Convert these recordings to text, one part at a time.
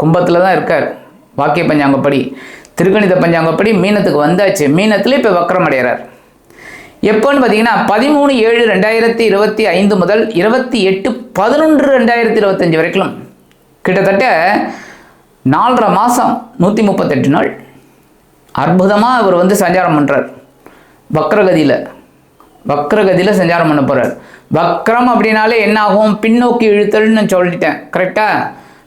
கும்பத்தில் தான் இருக்கார். வாக்கிய பஞ்சாங்கப்படி திருக்கணித பஞ்சாங்கப்படி மீனத்துக்கு வந்தாச்சு. மீனத்தில் இப்போ வக்ரம் அடைகிறார் எப்போன்னு பார்த்தீங்கன்னா பதிமூணு ஏழு ரெண்டாயிரத்தி இருபத்தி ஐந்து முதல் இருபத்தி எட்டு பதினொன்று ரெண்டாயிரத்தி இருபத்தஞ்சி வரைக்கும் கிட்டத்தட்ட நாலரை மாதம் நூற்றி முப்பத்தெட்டு நாள் அற்புதமாக அவர் வந்து சஞ்சாரம் பண்ணுறார் வக்ரகதியில் வக்ரகதியில் சஞ்சாரம் பண்ண போகிறார் வக்ரம் அப்படின்னாலே என்ன ஆகும் பின்னோக்கி இழுத்தல்னு சொல்லிட்டேன். கரெக்டாக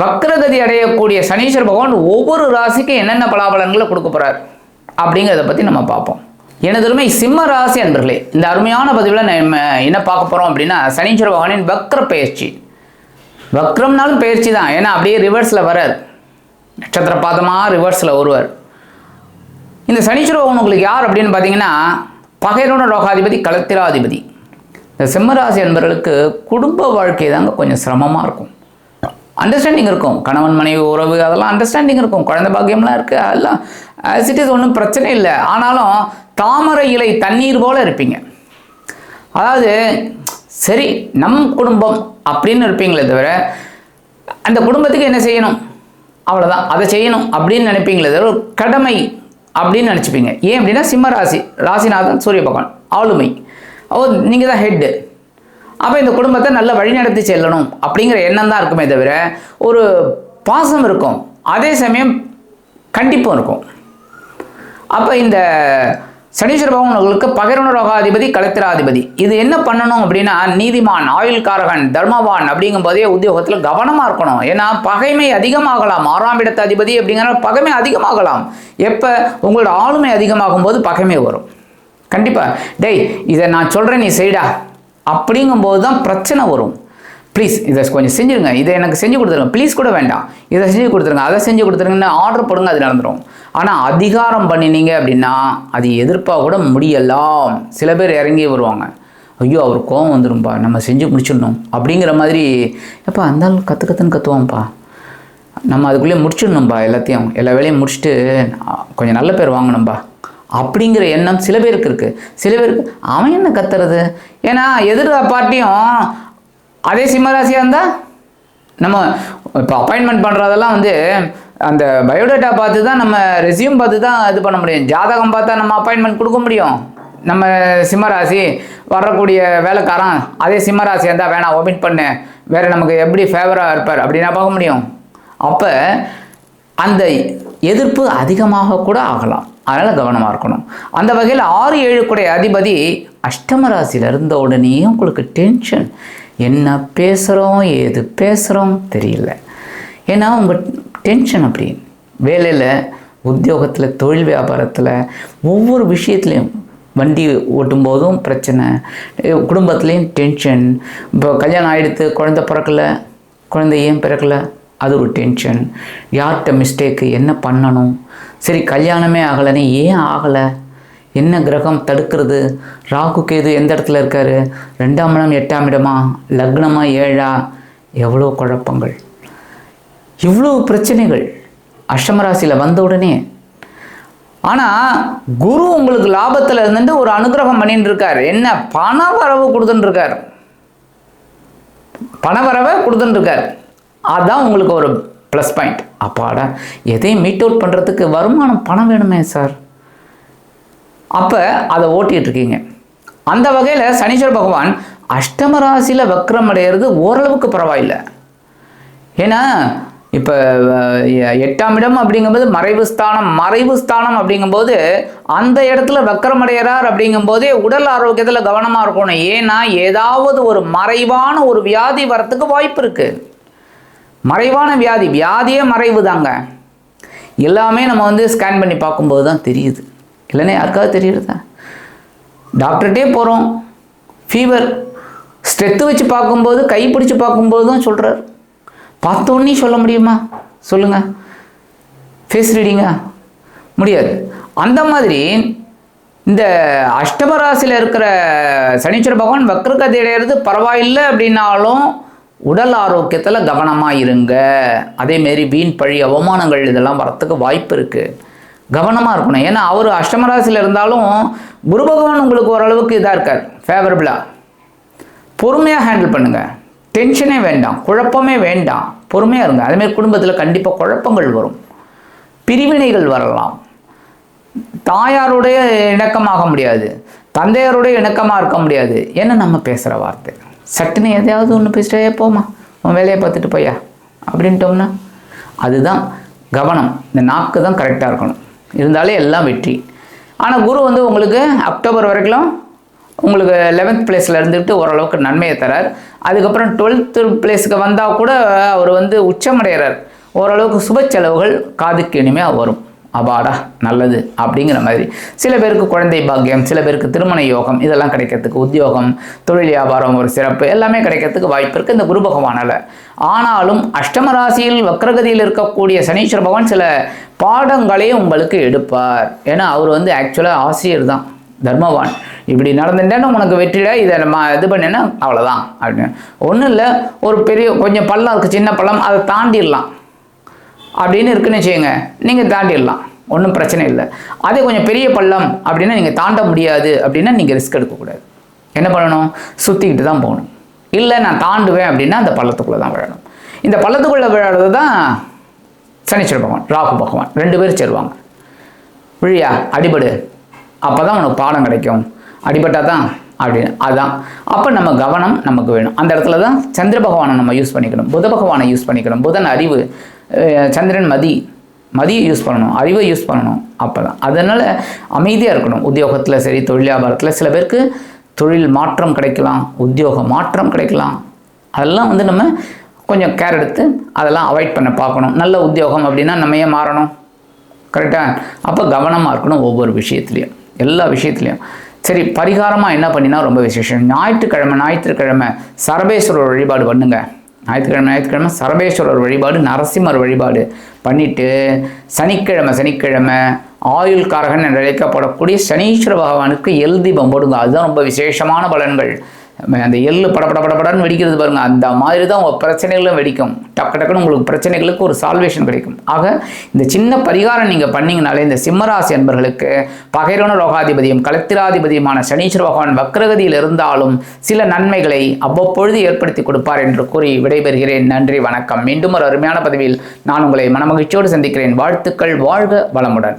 வக்ரகதி அடையக்கூடிய சனீஸ்வர பகவான் ஒவ்வொரு ராசிக்கும் என்னென்ன பலாபலன்களை கொடுக்க போகிறார் அப்படிங்கிறத பற்றி நம்ம பார்ப்போம். எனதருமை சிம்ம ராசி அன்பர்களே இந்த அருமையான பதிவில் நம்ம என்ன பார்க்க போகிறோம் அப்படின்னா சனீஸ்வர பகவானின் வக்ர பயிற்சி. வக்ரம்னாலும் பயிற்சி தான். ஏன்னா அப்படியே ரிவர்ஸில் வரார் நட்சத்திர பாதமாக ரிவர்ஸில் வருவார். இந்த சனீஸ்வர பகவான் உங்களுக்கு யார் அப்படின்னு பார்த்தீங்கன்னா பகைரோட ரோகாதிபதி களத்திராதிபதி. இந்த சிம்மராசி என்பவர்களுக்கு குடும்ப வாழ்க்கை தாங்க கொஞ்சம் சிரமமாக இருக்கும். அண்டர்ஸ்டாண்டிங் இருக்கும். கணவன் மனைவி உறவு அதெல்லாம் அண்டர்ஸ்டாண்டிங் இருக்கும். குழந்தை பாக்கியம்லாம் இருக்குது அதெல்லாம் ஆஸ் இட் இஸ் ஒன்றும் பிரச்சனை இல்லை. ஆனாலும் தாமரை இலை தண்ணீர் போல இருப்பீங்க. அதாவது சரி நம் குடும்பம் அப்படின்னு இருப்பீங்களே தவிர அந்த குடும்பத்துக்கு என்ன செய்யணும்? அவ்வளோதான் அதை செய்யணும் அப்படின்னு நினைப்பீங்களே தவிர ஒரு கடமை அப்படின்னு நினச்சிப்பீங்க. ஏன் அப்படின்னா சிம்ம ராசி. ராசிநாதன் சூரிய பகவான். ஆளுமை. ஓ நீங்கள் தான் ஹெட்டு அப்போ இந்த குடும்பத்தை நல்ல வழிநடத்தி செல்லணும் அப்படிங்கிற எண்ணம் தான் இருக்குமே தவிர ஒரு பாசம் இருக்கும். அதே சமயம் கண்டிப்பும் இருக்கும். அப்போ இந்த சனீஸ்வர பகவான் பகிரண ரோகாதிபதி கலத்திராதிபதி. இது என்ன பண்ணணும் அப்படின்னா நீதிமான் ஆயுள்காரகன் தர்மவான் அப்படிங்கும் போதே உத்தியோகத்தில் கவனமாக இருக்கணும். ஏன்னா பகைமை அதிகமாகலாம். ஆறாம் இடத்து அதிபதி அப்படிங்கிற பகைமை அதிகமாகலாம். எப்போ? உங்களோட ஆளுமை அதிகமாகும் போது பகைமை வரும். கண்டிப்பாக டேய் இதை நான் சொல்கிறேன் நீ செய்டா. அப்படிங்கும்போது தான் பிரச்சனை வரும். ப்ளீஸ் இதை கொஞ்சம் செஞ்சுருங்க. இதை எனக்கு செஞ்சு கொடுத்துருங்க. ப்ளீஸ் கூட வேண்டாம். இதை செஞ்சு கொடுத்துருங்க அதை செஞ்சு கொடுத்துருங்கன்னு ஆர்டர் போடுங்க அது நடந்துடும் ஆனால் அதிகாரம் பண்ணினீங்க அப்படின்னா அது எதிர்ப்பாக கூட முடியலாம். சில பேர் இறங்கி வருவாங்க. ஐயோ அவர் கோவம் வந்துடும்பா நம்ம செஞ்சு முடிச்சிடணும். அப்படிங்கிற மாதிரி எப்பா அந்த ஆள் கற்று கற்றுன்னு நம்ம அதுக்குள்ளேயே முடிச்சிடணும்பா எல்லாத்தையும். எல்லா வேலையும் முடிச்சுட்டு கொஞ்சம் நல்ல பேர் வாங்கணும்பா. அப்படிங்கிற எண்ணம் சில பேருக்கு இருக்குது சில பேருக்கு அவன் என்ன கத்துறது? ஏன்னா எதிர்த்த பார்ட்டியும் அதே சிம்மராசியாக இருந்தால் நம்ம இப்போ அப்பாயின்மெண்ட் பண்ணுறதெல்லாம் வந்து அந்த பயோடேட்டா பார்த்து தான் நம்ம ரெஸ்யூம் பார்த்து தான் இது பண்ண முடியும். ஜாதகம் பார்த்தா நம்ம அப்பாயின்மெண்ட் கொடுக்க முடியும். நம்ம சிம்மராசி வரக்கூடிய வேலைக்காரன் அதே சிம்மராசி இருந்தால் வேணாம் ஒமிட் பண்ணு. வேறு நமக்கு எப்படி ஃபேவராக இருப்பார்? அப்படின்னா பார்க்க முடியும். அப்போ அந்த எதிர்ப்பு அதிகமாக கூட ஆகலாம். அதனால் கவனமாக இருக்கணும். அந்த வகையில் ஆறு ஏழு கூடைய அதிபதி அஷ்டம ராசியில் இருந்த உடனே உங்களுக்கு டென்ஷன் என்ன பேசுகிறோம் ஏது பேசுகிறோம் தெரியல. ஏன்னா உங்கள் டென்ஷன் அப்படி. வேலையில் உத்தியோகத்தில் தொழில் வியாபாரத்தில் ஒவ்வொரு விஷயத்துலையும் வண்டி ஓட்டும் போதும் பிரச்சனை. குடும்பத்துலேயும் டென்ஷன் இப்போ கல்யாணம் ஆகிடுத்து குழந்தை பிறக்கல குழந்தை ஏன் பிறக்கல. அது ஒரு டென்ஷன் யார்கிட்ட மிஸ்டேக்கு என்ன பண்ணணும்? சரி கல்யாணமே ஆகலைன்னு ஏன் ஆகலை? என்ன கிரகம் தடுக்கிறது? ராகு கேது எந்த இடத்துல இருக்காரு? ரெண்டாம் இடம் எட்டாம் இடமா? லக்னமா ஏழா? எவ்வளோ குழப்பங்கள். இவ்வளோ பிரச்சனைகள் அஷ்டமராசியில் வந்த உடனே. ஆனால் குரு உங்களுக்கு லாபத்தில் இருந்துட்டு ஒரு அனுகிரகம் பண்ணிட்டு இருக்கார். என்ன? பண வரவு கொடுத்துட்டு இருக்கார். பண வரவை கொடுத்துட்டு இருக்கார். அதுதான் உங்களுக்கு ஒரு ப்ளஸ் பாயிண்ட் அப்பாடா எதையும் மீட் அவுட் பண்ணுறதுக்கு வருமானம் பணம் வேணுமே சார் அப்போ அதை ஓட்டிகிட்டு இருக்கீங்க. அந்த வகையில் சனீஸ்வர பகவான் அஷ்டம ராசியில் வக்ரம் அடையிறது ஓரளவுக்கு பரவாயில்லை. ஏன்னா இப்போ எட்டாம் இடம் அப்படிங்கும்போது மறைவு ஸ்தானம் மறைவு ஸ்தானம் அப்படிங்கும்போது அந்த இடத்துல வக்கரம் அடைகிறார் அப்படிங்கும்போதே உடல் ஆரோக்கியத்தில் கவனமாக இருக்கணும். ஏன்னா ஏதாவது ஒரு மறைவான ஒரு வியாதி வரத்துக்கு வாய்ப்பு இருக்குது மறைவான வியாதி. வியாதியே மறைவு தாங்க எல்லாமே நம்ம வந்து ஸ்கேன் பண்ணி பார்க்கும்போது தான் தெரியுது. இல்லைன்னா யாருக்காவது தெரியுறதா? டாக்டர்கிட்டே போகிறோம் ஃபீவர் ஸ்ட்ரெத்து வச்சு பார்க்கும்போது கை பிடிச்சி பார்க்கும்போது தான் சொல்கிறார் பார்த்தோன்னே சொல்ல முடியுமா? சொல்லுங்கள் ஃபேஸ் ரீடிங்கா முடியாது. அந்த மாதிரி இந்த அஷ்டமராசியில் இருக்கிற சனீஸ்வர பகவான் வக்ரகதி அடையிறது பரவாயில்லை அப்படின்னாலும் உடல் ஆரோக்கியத்தில் கவனமாக இருங்க. அதேமாரி வீண் பழி அவமானங்கள் இதெல்லாம் வரத்துக்கு வாய்ப்பு இருக்குது கவனமாக இருக்கணும். ஏன்னா அவர் அஷ்டமராசியில் இருந்தாலும் குரு பகவான் உங்களுக்கு ஓரளவுக்கு இதாக இருக்கார். ஃபேவரபிளாக பொறுமையாக ஹேண்டில் பண்ணுங்கள் டென்ஷனே வேண்டாம். குழப்பமே வேண்டாம். பொறுமையாக இருங்க. அதேமாரி குடும்பத்தில் கண்டிப்பாக குழப்பங்கள் வரும். பிரிவினைகள் வரலாம். தாயாருடைய இணக்கமாக முடியாது. தந்தையாருடைய இணக்கமாக இருக்க முடியாது. என்ன நம்ம பேசுகிற வார்த்தை. சட்டுன்னு எதையாவது ஒன்று பேசிட்டே போமா உன் வேலையை பார்த்துட்டு போயா அப்படின்ட்டோம்னா அதுதான் கவனம். இந்த நாக்கு தான் கரெக்டாக இருக்கணும். இருந்தாலே எல்லாம் வெற்றி. ஆனால் குரு வந்து உங்களுக்கு அக்டோபர் வரைக்கும் உங்களுக்கு லெவன்த் பிளேஸில் இருந்துக்கிட்டு ஓரளவுக்கு நன்மையை தரார். அதுக்கப்புறம் டுவெல்த்து பிளேஸுக்கு வந்தால் கூட அவர் வந்து உச்சமடைகிறார். ஓரளவுக்கு சுப செலவுகள் காதுக்கு இனிமையாக வரும். அபாடா நல்லது அப்படிங்கிற மாதிரி. சில பேருக்கு குழந்தை பாக்கியம் சில பேருக்கு திருமண யோகம் இதெல்லாம் கிடைக்கிறதுக்கு உத்தியோகம் தொழில் வியாபாரம் ஒரு சிறப்பு எல்லாமே கிடைக்கிறதுக்கு வாய்ப்பு இருக்குது இந்த குரு பகவானால். ஆனாலும் அஷ்டம ராசியில் வக்ரகதியில் இருக்கக்கூடிய சனீஸ்வர பகவான் சில பாடங்களையும் உங்களுக்கு எடுப்பார். ஏன்னா அவர் வந்து ஆக்சுவலாக ஆசிரியர் தான் தர்மவான். இப்படி நடந்துட்டேன்னா உனக்கு வெற்றிட இதை நம்ம இது பண்ணேன்னா அவ்வளோதான் அப்படின்னு. ஒன்றும் இல்லை ஒரு பெரிய கொஞ்சம் பள்ளம் இருக்குது சின்ன பள்ளம் அதை தாண்டிடலாம். அப்படின்னு இருக்குன்னு வச்சுக்கோங்க. நீங்கள் தாண்டிடலாம். ஒன்றும் பிரச்சனை இல்லை. அதே கொஞ்சம் பெரிய பள்ளம் அப்படின்னா நீங்கள் தாண்ட முடியாது அப்படின்னா நீங்கள் ரிஸ்க் எடுக்கக்கூடாது. என்ன பண்ணணும்? சுற்றிக்கிட்டு தான் போகணும். இல்லை நான் தாண்டுவேன் அப்படின்னா அந்த பள்ளத்துக்குள்ளே தான் விழணும். இந்த பள்ளத்துக்குள்ளே விழாடுறது தான் சனீஸ்வர பகவான் ராகு பகவான். ரெண்டு பேரும் சேருவாங்க. விழியா? அடிபடு. அப்போ தான் உனக்கு பாடம் கிடைக்கும். அடிபட்டால் தான் அப்படின்னு. அதான். அப்போ நம்ம கவனம் நமக்கு வேணும். அந்த இடத்துல தான் சந்திர பகவானை நம்ம யூஸ் பண்ணிக்கணும். புத பகவானை யூஸ் பண்ணிக்கணும். புதன் அறிவு சந்திரன் மதி மதியை யூஸ் பண்ணணும். அறிவை யூஸ் பண்ணணும். அப்போ தான் அதனால் அமைதியாக இருக்கணும். உத்தியோகத்தில் சரி தொழில் வியாபாரத்தில் சில பேருக்கு தொழில் மாற்றம் கிடைக்கலாம் உத்தியோக மாற்றம் கிடைக்கலாம். அதெல்லாம் வந்து நம்ம கொஞ்சம் கேர் எடுத்து அதெல்லாம் அவாய்ட் பண்ண பார்க்கணும். நல்ல உத்தியோகம் அப்படின்னா நம்ம ஏன் மாறணும்? கரெக்டாக அப்போ கவனமாக இருக்கணும் ஒவ்வொரு விஷயத்துலையும். எல்லா விஷயத்துலையும். சரி பரிகாரமாக என்ன பண்ணினா ரொம்ப விசேஷம். ஞாயிற்றுக்கிழமை ஞாயிற்றுக்கிழமை சரபேஸ்வரர் வழிபாடு பண்ணுங்க. ஞாயிற்றுக்கிழமை ஞாயிற்றுக்கிழமை சரபேஸ்வரர் வழிபாடு நரசிம்மர் வழிபாடு பண்ணிட்டு சனிக்கிழமை சனிக்கிழமை ஆயுள் காரகன் என்று அழைக்கப்படக்கூடிய சனீஸ்வர பகவானுக்கு எல் தீபம் போடுங்க. அதுதான் ரொம்ப விசேஷமான பலன்கள். அந்த எள்ளு படபட படபடன்னு வெடிக்கிறது பாருங்கள் அந்த மாதிரி தான் உங்கள் பிரச்சனைகளும் வெடிக்கும். டக்கு டக்குன்னு உங்களுக்கு பிரச்சனைகளுக்கு ஒரு சால்வேஷன் கிடைக்கும். ஆக இந்த சின்ன பரிகாரம் நீங்கள் பண்ணிங்கனாலே இந்த சிம்மராசி என்பர்களுக்கு பகைரோன ரோகாதிபதியும் கலத்திராதிபதியுமான சனீஸ்வர பகவான் வக்ரகதியில் இருந்தாலும் சில நன்மைகளை அவ்வப்பொழுது ஏற்படுத்தி கொடுப்பார் என்று கூறி விடைபெறுகிறேன். நன்றி வணக்கம். மீண்டும் ஒரு அருமையான பதவியில் நான் உங்களை மனமகிழ்ச்சியோடு சந்திக்கிறேன். வாழ்த்துக்கள் வாழ்க வளமுடன்.